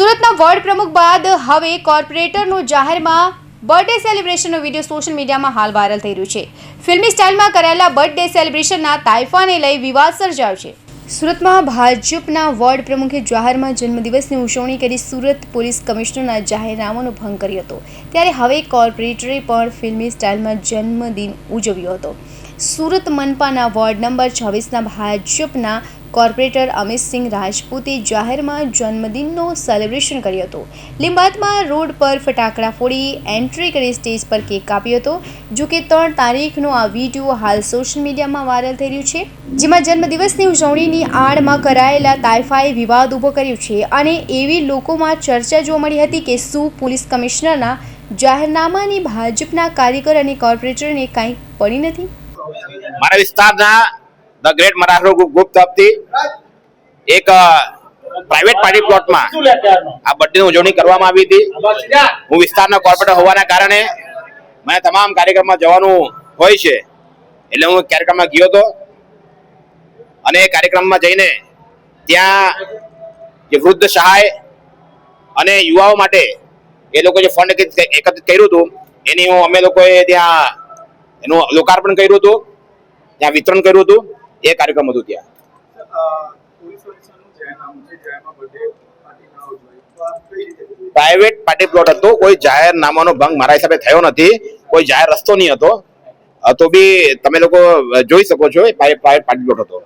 સુરતના વોર્ડ પ્રમુખ બાદ હવે કોર્પોરેટરનું જાહેરમાં બર્થડે સેલિબ્રેશનનો વીડિયો સોશિયલ મીડિયામાં હાલ વાયરલ થઈ રહ્યું છે. ફિલ્મી સ્ટાઇલમાં કરાયેલા બર્થડે સેલિબ્રેશનના તાઇફાને લઈ વિવાદ સર્જાયો છે. સુરતમાં ભાજપના વોર્ડ પ્રમુખે જાહેરમાં જન્મદિવસની ઉજવણી કરી સુરત પોલીસ કમિશનરના જાહેરનામાનો ભંગ કર્યો હતો. ત્યારે હવે કોર્પોરેટરે પણ ફિલ્મી સ્ટાઇલમાં જન્મદિન ઉજવ્યો હતો. સુરત મનપાના વોર્ડ નંબર છવ્વીસના ભાજપના કોર્પોરેટર અમિતસિંહ રાજપૂતે જાહેરમાં જન્મદિનનો સેલિબ્રેશન કર્યો હતો. લીંબાતમાં રોડ પર ફટાકડા ફોડી એન્ટ્રી કરી સ્ટેજ પર કેક કાપ્યો હતો. જો કે ત્રણ તારીખનો આ વીડિયો હાલ સોશિયલ મીડિયામાં વાયરલ થઈ રહ્યું છે. જેમાં જન્મદિવસની ઉજવણીની આડમાં કરાયેલા તાઇફાએ વિવાદ ઊભો કર્યો છે અને એવી લોકોમાં ચર્ચા જોવા મળી હતી કે શું પોલીસ કમિશનરના જાહેરનામાની ભાજપના કાર્યકર અને કોર્પોરેટરને કાંઈ પડી નથી? મારા વિસ્તારના ધ ગ્રેટ મરાઠો ગ્રુપ તરફથી એક પ્રાઇવેટ પાર્ટી પ્લોટમાં આ બર્થડેની ઉજવણી કરવામાં આવી હતી. હું વિસ્તારના કોર્પોરેટર હોવાના કારણે મને તમામ કાર્યક્રમમાં જવાનું હોય છે. એટલે હું કાર્યક્રમમાં ગયો હતો. અને એ કાર્યક્રમમાં જઈને ત્યાં જે વૃદ્ધ સહાય અને યુવાઓ માટે એ લોકો જે ફંડ એકત્રિત કર્યું હતું એની હું અમે લોકોએ ત્યાં એનું લોકાર્પણ કર્યું હતું ત્યાં વિતરણ કર્યું હતું. એ કાર્યક્રમ હતું ત્યાં. પ્રાઇવેટ પાર્ટી પ્લોટ હતો. કોઈ જાહેરનામાનો ભંગ મારા હિસાબે થયો નથી. કોઈ જાહેર રસ્તો નહીં હતો. તો બી તમે લોકો જોઈ શકો છો પ્રાઇવેટ પાર્ટી પ્લોટ હતો.